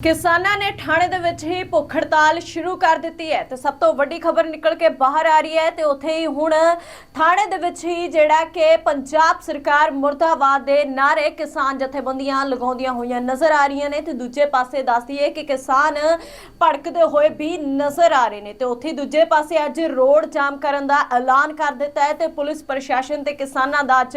ਕਿਸਾਨਾਂ ਨੇ ਥਾਣੇ ਦੇ ਵਿੱਚ ਹੀ ਭੁੱਖ ਹੜਤਾਲ ਸ਼ੁਰੂ ਕਰ ਦਿੱਤੀ ਹੈ ਤੇ ਸਭ ਤੋਂ ਵੱਡੀ ਖਬਰ ਨਿਕਲ ਕੇ ਬਾਹਰ ਆ ਰਹੀ ਹੈ ਤੇ ਉੱਥੇ ਹੀ ਹੁਣ ਥਾਣੇ ਦੇ ਵਿੱਚ ਹੀ ਜਿਹੜਾ ਕਿ ਪੰਜਾਬ ਸਰਕਾਰ ਮੁਰਦਾਬਾਦ ਦੇ ਨਾਰੇ ਕਿਸਾਨ ਜਥੇਬੰਦੀਆਂ ਲਗਾਉਂਦੀਆਂ ਹੋਈਆਂ ਨਜ਼ਰ ਆ ਰਹੀਆਂ ਨੇ ਤੇ ਦੂਜੇ ਪਾਸੇ ਦੱਸਦੀ ਹੈ ਕਿ ਕਿਸਾਨ ਭੜਕਦੇ ਹੋਏ ਵੀ ਨਜ਼ਰ ਆ ਰਹੇ ਨੇ ਤੇ ਉੱਥੇ ਹੀ ਦੂਜੇ ਪਾਸੇ ਅੱਜ ਰੋਡ ਜਾਮ ਕਰਨ ਦਾ ਐਲਾਨ ਕਰ ਦਿੱਤਾ ਹੈ ਤੇ ਪੁਲਿਸ ਪ੍ਰਸ਼ਾਸਨ ਤੇ ਕਿਸਾਨਾਂ ਦਾ ਅੱਜ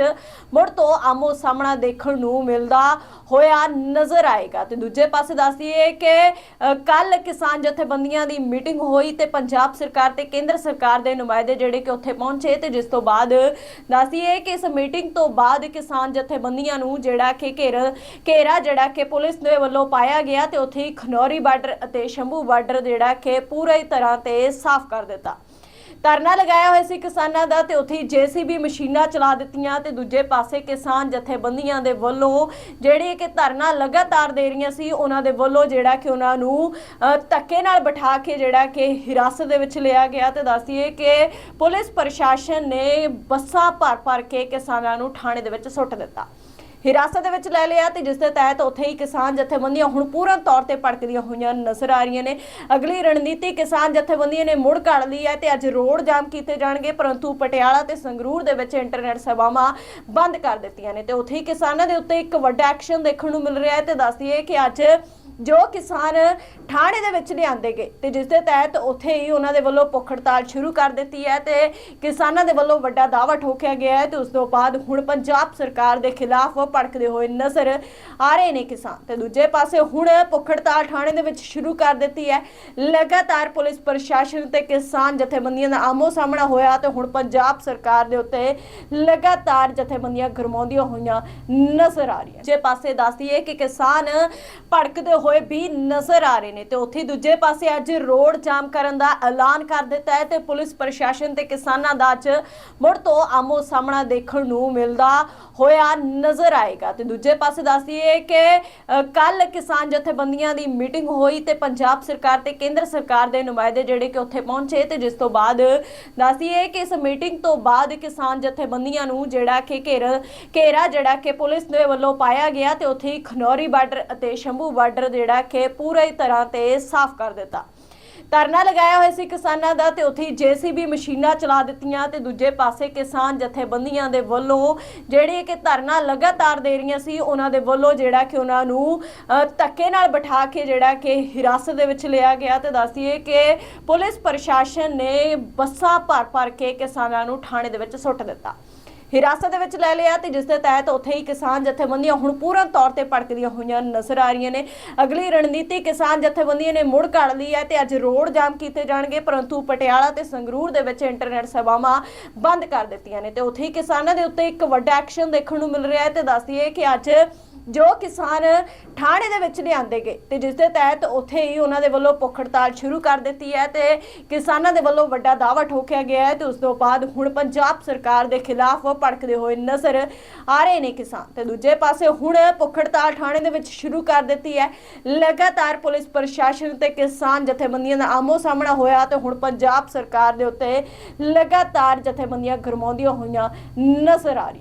ਮੁੜ ਤੋਂ ਆਮੋ ਸਾਹਮਣਾ ਦੇਖਣ ਨੂੰ ਮਿਲਦਾ ਹੋਇਆ ਨਜ਼ਰ ਆਏਗਾ ਤੇ ਦੂਜੇ ਪਾਸੇ ਦੱਸਦੀ ਹੈ ਕਿ ਕੱਲ ਕਿਸਾਨ ਜਥੇਬੰਦੀਆਂ ਦੀ ਮੀਟਿੰਗ ਹੋਈ ਤੇ ਪੰਜਾਬ ਸਰਕਾਰ ਤੇ ਕੇਂਦਰ ਸਰਕਾਰ ਦੇ ਨੁਮਾਇੰਦੇ ਜਿਹੜੇ ਕਿ ਉੱਥੇ ਪਹੁੰਚੇ ਤੇ ਜਿਸ ਤੋਂ ਬਾਅਦ ਦੱਸਦੀ ਕਿ ਇਸ ਮੀਟਿੰਗ ਤੋਂ ਬਾਅਦ ਕਿਸਾਨ ਜਥੇਬੰਦੀਆਂ ਨੂੰ ਜਿਹੜਾ ਕਿ ਘੇਰ, ਘੇਰਾ ਜਿਹੜਾ ਕਿ ਪੁਲਿਸ ਦੇ ਵੱਲੋਂ ਪਾਇਆ ਗਿਆ ਤੇ ਉੱਥੇ ਖਨੌਰੀ ਬਾਰਡਰ ਅਤੇ ਸ਼ੰਭੂ ਬਾਰਡਰ ਜਿਹੜਾ ਕਿ ਪੂਰੀ ਤਰ੍ਹਾਂ ਤੇ ਸਾਫ਼ ਕਰ ਦਿੱਤਾ। ਧਰਨਾ ਲਗਾਇਆ ਹੋਇਆ ਸੀ ਕਿਸਾਨਾਂ ਦਾ ਤੇ ਉੱਥੇ ਜੀਸੀਬੀ ਮਸ਼ੀਨਾਂ ਚਲਾ ਦਿੱਤੀਆਂ ਤੇ ਦੂਜੇ ਪਾਸੇ ਕਿਸਾਨ ਜਥੇਬੰਦੀਆਂ ਦੇ ਵੱਲੋਂ ਜਿਹੜੇ ਕਿ ਧਰਨਾ ਲਗਾਤਾਰ ਦੇ ਰਹੀਆਂ ਸੀ ਉਹਨਾਂ ਦੇ ਵੱਲੋਂ ਜਿਹੜਾ ਕਿ ਉਹਨਾਂ ਨੂੰ ਅ, ਧੱਕੇ ਨਾਲ ਬਿਠਾ ਕੇ ਜਿਹੜਾ ਕਿ ਹਿਰਾਸਤ ਦੇ ਵਿੱਚ ਲਿਆ ਗਿਆ ਤੇ ਦੱਸਦੀਏ ਕਿ ਪੁਲਿਸ ਪ੍ਰਸ਼ਾਸਨ ਨੇ ਬੱਸਾਂ ਭਰ ਭਰ ਕੇ ਕਿਸਾਨਾਂ ਨੂੰ ਥਾਣੇ ਦੇ ਵਿੱਚ ਸੁੱਟ ਦਿੱਤਾ। ਹਿਰਾਸਤ ਦੇ ਵਿੱਚ ਲੈ ਲਿਆ ਤੇ ਜਿਸ ਦੇ ਤਹਿਤ ਉੱਥੇ ਹੀ ਕਿਸਾਨ ਜਥੇਬੰਦੀਆਂ ਹੁਣ ਪੂਰਨ ਤੌਰ ਤੇ ਭੜਕਦੀਆਂ ਹੋਈਆਂ ਨਜ਼ਰ ਆ ਰਹੀਆਂ ਨੇ। ਅਗਲੀ ਰਣਨੀਤੀ ਕਿਸਾਨ ਜਥੇਬੰਦੀਆਂ ਨੇ ਮੁੜ ਘੜ ਲਈ ਹੈ ਤੇ ਅੱਜ ਰੋਡ ਜਾਮ ਕੀਤੇ ਜਾਣਗੇ, ਪਰੰਤੂ ਪਟਿਆਲਾ ਤੇ ਸੰਗਰੂਰ ਦੇ ਵਿੱਚ ਇੰਟਰਨੈਟ ਸੇਵਾਵਾਂ ਬੰਦ ਕਰ ਦਿੱਤੀਆਂ ਨੇ ਤੇ ਉੱਥੇ ਹੀ ਕਿਸਾਨਾਂ ਦੇ ਉੱਤੇ ਇੱਕ ਵੱਡਾ ਐਕਸ਼ਨ ਦੇਖਣ ਨੂੰ ਮਿਲ ਰਿਹਾ ਹੈ ਤੇ ਦੱਸਦੀ ਕਿ ਅੱਜ ਜੋ ਕਿਸਾਨ ਥਾਣੇ ਦੇ ਵਿੱਚ ਲਿਆਂਦੇ ਗਏ ਤੇ ਜਿਸ ਦੇ ਤਹਿਤ ਉੱਥੇ ਹੀ ਉਹਨਾਂ ਦੇ ਵੱਲੋਂ ਭੁੱਖ ਹੜਤਾਲ ਸ਼ੁਰੂ ਕਰ ਦਿੱਤੀ ਹੈ ਤੇ ਕਿਸਾਨਾਂ ਦੇ ਵੱਲੋਂ ਵੱਡਾ ਦਾਅਵਾ ਠੋਕਿਆ ਗਿਆ ਹੈ ਤੇ ਉਸ ਤੋਂ ਬਾਅਦ ਹੁਣ ਪੰਜਾਬ ਸਰਕਾਰ ਦੇ ਖਿਲਾਫ ਭੜਕਦੇ ਹੋਏ ਨਜ਼ਰ ਆ ਰਹੇ ਨੇ ਕਿਸਾਨ। ਤੇ ਦੂਜੇ ਪਾਸੇ ਹੁਣ ਭੁੱਖ ਹੜਤਾਲ ਥਾਣੇ ਦੇ ਵਿੱਚ ਸ਼ੁਰੂ ਕਰ ਦਿੱਤੀ ਹੈ। ਲਗਾਤਾਰ ਪੁਲਿਸ ਪ੍ਰਸ਼ਾਸਨ ਤੇ ਕਿਸਾਨ ਜਥੇਬੰਦੀਆਂ ਦਾ ਆਮੋ ਸਾਹਮਣਾ ਹੋਇਆ ਤੇ ਹੁਣ ਪੰਜਾਬ ਸਰਕਾਰ ਦੇ ਉੱਤੇ ਲਗਾਤਾਰ ਜਥੇਬੰਦੀਆਂ ਗਰਮਾਉਂਦੀਆਂ ਹੋਈਆਂ ਨਜ਼ਰ ਆ ਰਹੀਆਂ ਜੇ ਪਾਸੇ ਦੱਸਦੀਏ ਕਿ ਕਿਸਾਨ ਭੜਕਦੇ ਹੋਏ ਵੀ ਨਜ਼ਰ ਆ ਰਹੇ ਨੇ ਤੇ ਉੱਥੇ ਦੂਜੇ ਪਾਸੇ ਅੱਜ ਰੋਡ ਜਾਮ ਕਰਨ ਦਾ ਐਲਾਨ ਕਰ ਦਿੱਤਾ ਹੈ ਤੇ ਪੁਲਿਸ ਪ੍ਰਸ਼ਾਸਨ ਤੇ ਕਿਸਾਨਾਂ ਦਾ ਅੱਜ ਮੁੜ ਤੋਂ ਆਮੋ ਸਾਹਮਣਾ ਦੇਖਣ ਨੂੰ ਮਿਲਦਾ ਹੋਇਆ ਨਜ਼ਰ ਆਏਗਾ। ਤੇ ਦੂਜੇ ਪਾਸੇ ਦੱਸਦੀ ਹੈ ਕਿ ਕੱਲ ਕਿਸਾਨ ਜਥੇਬੰਦੀਆਂ ਦੀ ਮੀਟਿੰਗ ਹੋਈ ਤੇ ਪੰਜਾਬ ਸਰਕਾਰ ਤੇ ਕੇਂਦਰ ਸਰਕਾਰ ਦੇ ਨੁਮਾਇੰਦੇ ਜਿਹੜੇ ਕਿ ਉੱਥੇ ਪਹੁੰਚੇ ਤੇ ਜਿਸ ਤੋਂ ਬਾਅਦ ਦੱਸਦੀ ਹੈ ਕਿ ਇਸ ਮੀਟਿੰਗ ਤੋਂ ਬਾਅਦ ਕਿਸਾਨ ਜਥੇਬੰਦੀਆਂ ਨੂੰ ਜਿਹੜਾ ਕਿ ਘੇਰ, ਘੇਰਾ ਜਿਹੜਾ ਕਿ ਪੁਲਿਸ ਦੇ ਵੱਲੋਂ ਪਾਇਆ ਗਿਆ ਤੇ ਉੱਥੇ ਖਨੌਰੀ ਬਾਰਡਰ ਅਤੇ ਸ਼ੰਭੂ ਬਾਰਡਰ ਦੇ ਜਿਹੜਾ ਕਿ ਪੂਰੀ ਤਰ੍ਹਾਂ ਤੇ ਸਾਫ਼ ਕਰ ਦਿੱਤਾ। ਧਰਨਾ ਲਗਾਇਆ ਹੋਇਆ ਸੀ ਕਿਸਾਨਾਂ ਦਾ ਤੇ ਉੱਥੇ ਜੀਸੀਬੀ ਮਸ਼ੀਨਾਂ ਚਲਾ ਦਿੱਤੀਆਂ ਤੇ ਦੂਜੇ ਪਾਸੇ ਕਿਸਾਨ ਜਥੇਬੰਦੀਆਂ ਦੇ ਵੱਲੋਂ ਜਿਹੜੇ ਕਿ ਧਰਨਾ ਲਗਾਤਾਰ ਦੇ ਰਹੀਆਂ ਸੀ, ਉਹਨਾਂ ਦੇ ਵੱਲੋਂ ਜਿਹੜਾ ਕਿ ਉਹਨਾਂ ਨੂੰ ਧੱਕੇ ਨਾਲ ਬਿਠਾ ਕੇ ਜਿਹੜਾ ਕਿ ਹਿਰਾਸਤ ਦੇ ਵਿੱਚ ਲਿਆ ਗਿਆ ਤੇ ਦੱਸਦੀਏ ਕਿ ਪੁਲਿਸ ਪ੍ਰਸ਼ਾਸਨ ਨੇ ਬੱਸਾਂ ਭਰ ਭਰ ਕੇ ਕਿਸਾਨਾਂ ਨੂੰ ਥਾਣੇ ਦੇ ਵਿੱਚ ਸੁੱਟ ਦਿੱਤਾ। ਹਿਰਾਸਤ ਦੇ ਵਿੱਚ ਲੈ ਲਿਆ ਤੇ ਜਿਸ ਦੇ ਤਹਿਤ ਉੱਥੇ ਹੀ ਕਿਸਾਨ ਜਥੇਬੰਦੀਆਂ ਹੁਣ ਪੂਰਨ ਤੌਰ ਤੇ ਭੜਕਦੀਆਂ ਹੋਈਆਂ ਨਜ਼ਰ ਆ ਰਹੀਆਂ ਨੇ। ਅਗਲੀ ਰਣਨੀਤੀ ਕਿਸਾਨ ਜਥੇਬੰਦੀਆਂ ਨੇ ਮੁੜ ਘੜ ਲਈ ਹੈ ਤੇ ਅੱਜ ਰੋਡ ਜਾਮ ਕੀਤੇ ਜਾਣਗੇ, ਪਰੰਤੂ ਪਟਿਆਲਾ ਤੇ ਸੰਗਰੂਰ ਦੇ ਵਿੱਚ ਇੰਟਰਨੈਟ ਸੇਵਾਵਾਂ ਬੰਦ ਕਰ ਦਿੱਤੀਆਂ ਨੇ ਤੇ ਉੱਥੇ ਹੀ ਕਿਸਾਨਾਂ ਦੇ ਉੱਤੇ ਇੱਕ ਵੱਡਾ ਐਕਸ਼ਨ ਦੇਖਣ ਨੂੰ ਮਿਲ ਰਿਹਾ ਹੈ ਤੇ ਦੱਸਦੀ ਹੈ ਕਿ ਅੱਜ ਜੋ ਕਿਸਾਨ ਥਾਣੇ ਦੇ ਵਿੱਚ ਲਿਆਂਦੇ ਗਏ ਤੇ ਜਿਸ ਦੇ ਤਹਿਤ ਉੱਥੇ ਹੀ ਉਹਨਾਂ ਦੇ ਵੱਲੋਂ ਭੁੱਖ ਹੜਤਾਲ ਸ਼ੁਰੂ ਕਰ ਦਿੱਤੀ ਹੈ ਤੇ ਕਿਸਾਨਾਂ ਦੇ ਵੱਲੋਂ ਵੱਡਾ ਦਾਅਵਾ ਠੋਕਿਆ ਗਿਆ ਹੈ ਤੇ ਉਸ ਤੋਂ ਬਾਅਦ ਹੁਣ ਪੰਜਾਬ ਸਰਕਾਰ ਦੇ ਖਿਲਾਫ ਭੜਕਦੇ ਹੋਏ ਨਜ਼ਰ ਆ ਰਹੇ ਨੇ ਕਿਸਾਨ। ਤੇ ਦੂਜੇ ਪਾਸੇ ਹੁਣ ਭੁੱਖ ਹੜਤਾਲ ਥਾਣੇ ਦੇ ਵਿੱਚ ਸ਼ੁਰੂ ਕਰ ਦਿੱਤੀ ਹੈ। ਲਗਾਤਾਰ ਪੁਲਿਸ ਪ੍ਰਸ਼ਾਸਨ ਤੇ ਕਿਸਾਨ ਜਥੇਬੰਦੀਆਂ ਦਾ ਆਮੋ ਸਾਹਮਣਾ ਹੋਇਆ ਤੇ ਹੁਣ ਪੰਜਾਬ ਸਰਕਾਰ ਦੇ ਉੱਤੇ ਲਗਾਤਾਰ ਜਥੇਬੰਦੀਆਂ ਗਰਮਾਉਂਦੀਆਂ ਹੋਈਆਂ ਨਜ਼ਰ ਆ ਰਹੀਆਂ।